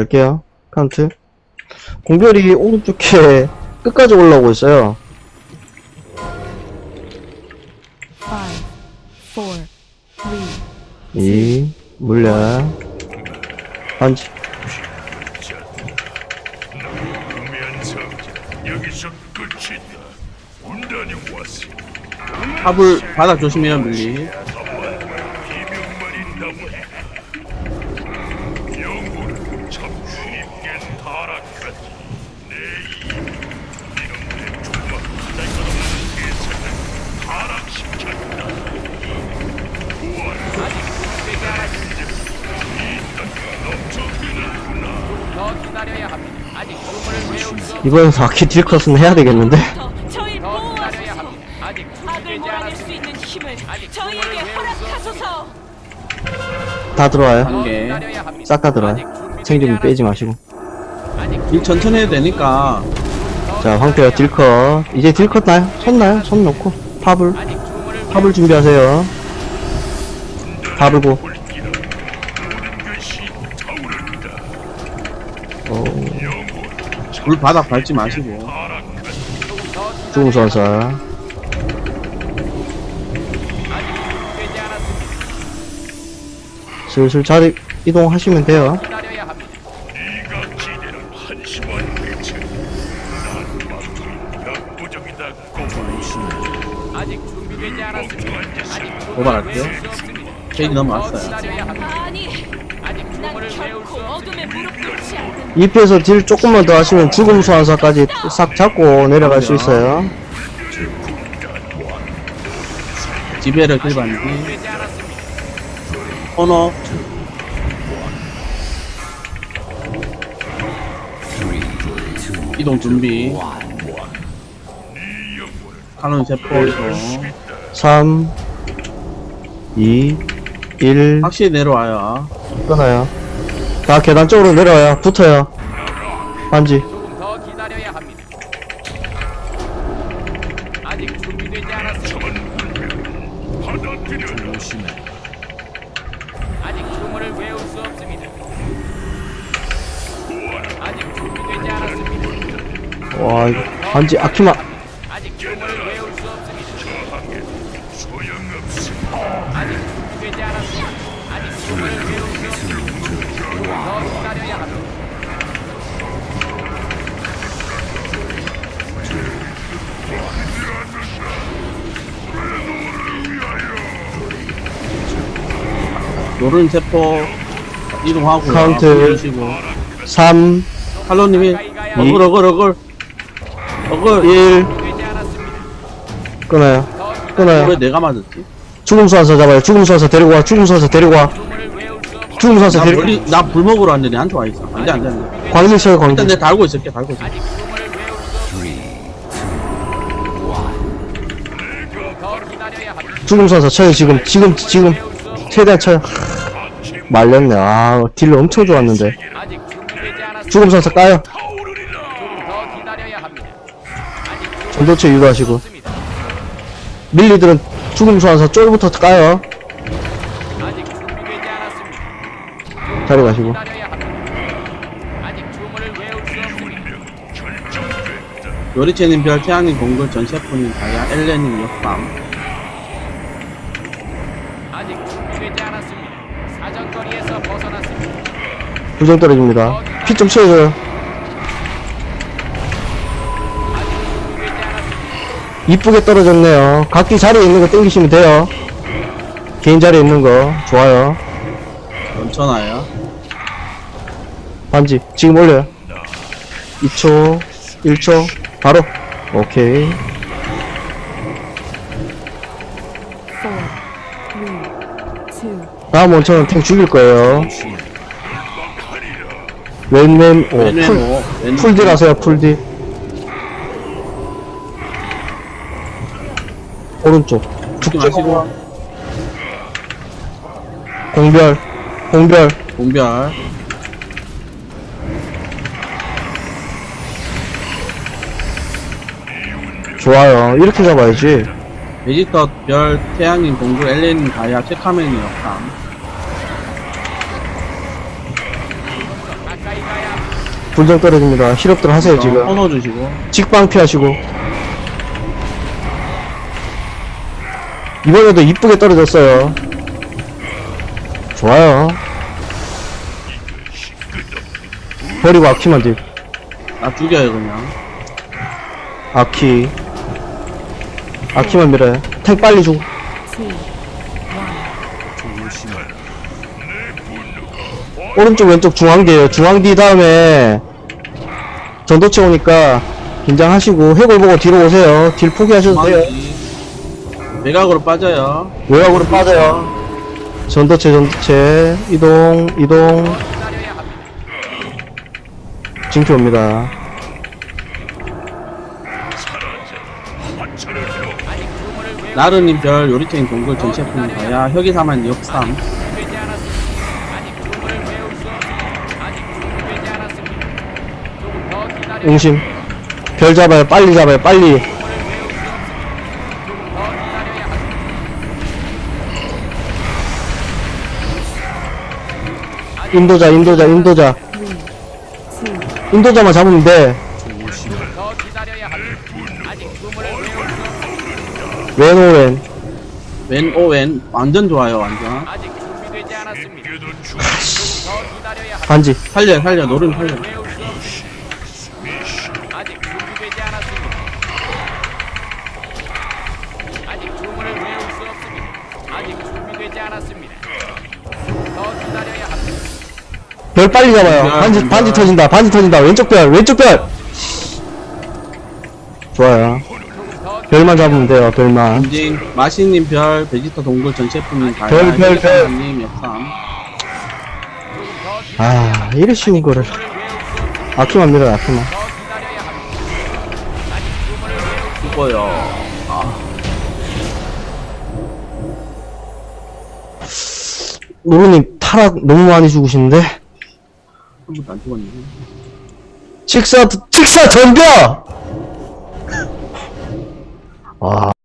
갈게요. 카운트. 공별이 오른쪽에 끝까지 올라오고 있어요. five, four, three, 2, 물량. 반지. 탑을 바닥 조심해요 밀리 더 기다려야 합니다. 아직 주문을 외울 수 이번엔 4키 딜컷은 해야 되겠는데? 저희 더 기다려야 보호하소서. 합니다. 아직 악을 몰아낼 수 않았습니다. 있는 힘을 저희에게 허락하소서. 다 들어와요. 더 예. 기다려야 합니다. 싹 다 들어와요. 챙기면 빼지. 마시고. 일 천천히 해도 되니까 자, 황태야 딜컷. 이제 딜컷 나요? 손 나요? 손 놓고. 팝을. 팝을 준비하세요. 다 불고. 불 바닥 밟지 마시고 않았습니다. 슬슬 자리 이동하시면 돼요. 기다려야 합니다. 네가 기대는 한심한 대체. 난 막상 역부족이다. 꼬마 아직 준비되지 않았습니다. 아직 도발할게요. 수 없습니다. 케이크 넘어왔어요 합니다. 아니, 아직 난 결코 무릎 꿇지 않는 2패에서 딜 조금만 더 하시면 죽음 소환사까지 싹 잡고 내려갈 수 있어요. 지배를 않았습니다. 코너. 이동 준비. 카논 세포에서. 3, 2, 1, 확실히 내려와요 끊어요. 다 계단 쪽으로 내려와요. 붙어요. 반지. 조금 더 기다려야 합니다. 아직 준비되지 않았습니다. 아직 주문을 외울 수 없습니다. 아직 준비되지 않았습니다. 와, 이거 반지 아키마. 아직 주문을 노른 세포 이동하고 카운트. 시고 3, 칼로님이 어글 어글 어글 어글 1, 되지 않았습니다. 끊어요. 왜 끊어요. 내가 맞았지? 죽음 소환사 잡아요. 죽음 소환사 데리고 와. 죽음 소환사 데리고 와. 죽음 소환사 나 데리고 멀리 나불 먹으러 왔는데 한테 와 있어 안돼 안돼 안돼 광대 광대. 일단 내가 달고 있을게 달고 있을게. 죽음 소환사 쳐요, 지금. 지금, 지금. 최대한 쳐요. 말렸네. 아, 딜 엄청 좋았는데. 죽음 소환사 까요. 전도체 유도하시고. 밀리들은 죽음 소환사 쫄부터 까요. 자리 가시고. 요리체님 별 태양님 공글 전 셰프님 다야 엘레님 역방 아직 준비되지 않았습니다. 사정거리에서 벗어났습니다. 부정 떨어집니다. 피 좀 채워줘요. 이쁘게 떨어졌네요. 각기 자리에 있는 거 땡기시면 돼요. 개인 자리에 있는 거. 좋아요. 넘쳐나요 반지. 지금 올려요. 2초, 1초, 바로. 오케이. four, 다음 원천은 탱 죽일 거예요. 왼맨, 오, 풀, 왼- 풀딜 하세요, 풀딜. 오른쪽. 죽지 마시고. 공별, 공별. 공별 좋아요. 이렇게 잡아야지. 베지터 별 공글 엘레님 다야 체카맨님 역방 가까이 불정 떨어집니다. 힐업들 하세요, 지금. 코너 주시고. 직방 피하시고. 이번에도 이쁘게 떨어졌어요. 좋아요. 버리고 아키만 딜. 나 죽여요, 그냥. 아키. 아키만 밀어요. 탱 빨리 주고. 오른쪽 왼쪽 중앙디에요. 중앙디 다음에 전도체 오니까 긴장하시고 해골 보고 뒤로 오세요. 딜 포기하셔도 돼요. 외곽으로 빠져요. 외곽으로 빠져요. 전도체 전도체 이동 이동. 징표 옵니다. 나르님 별 요리탱 동굴 전체 포인 가야 혁이사만 역삼. 응심. 별 잡아요. 빨리 잡아요. 빨리. 인도자 인도자 인도자 인도자만 잡으면 돼. 왼오왼. 왼, 오, 왼. 완전 좋아요, 완전. 아직 준비되지 않았습니다. 도주더 기다려야 합니다. 반지. 살려, 살려, 노름 살려. 외울 수 없습니다. 아직 준비되지 않았습니다. 아직 주문을 외울 수 없습니다. 아직 준비되지 않았습니다. 더 기다려야 합니다. 별 빨리 잡아요. 별, 반지 별. 반지 터진다. 반지 터진다. 왼쪽 별 왼쪽 별. 좋아요. 더 별만 잡으면 돼요. 별만. 인징, 마시님 별, 베지터 동굴 전체 포인 가야 별, 별, 별. 혁이사만님 역삼. 아 이래 쉬운 거를. 아키만 밀어요. 아키만. 죽어요. 아, 노루님 타락 너무 많이 죽으시는데. 한 번도 안 죽었네. 직사 직사 덤벼. 와.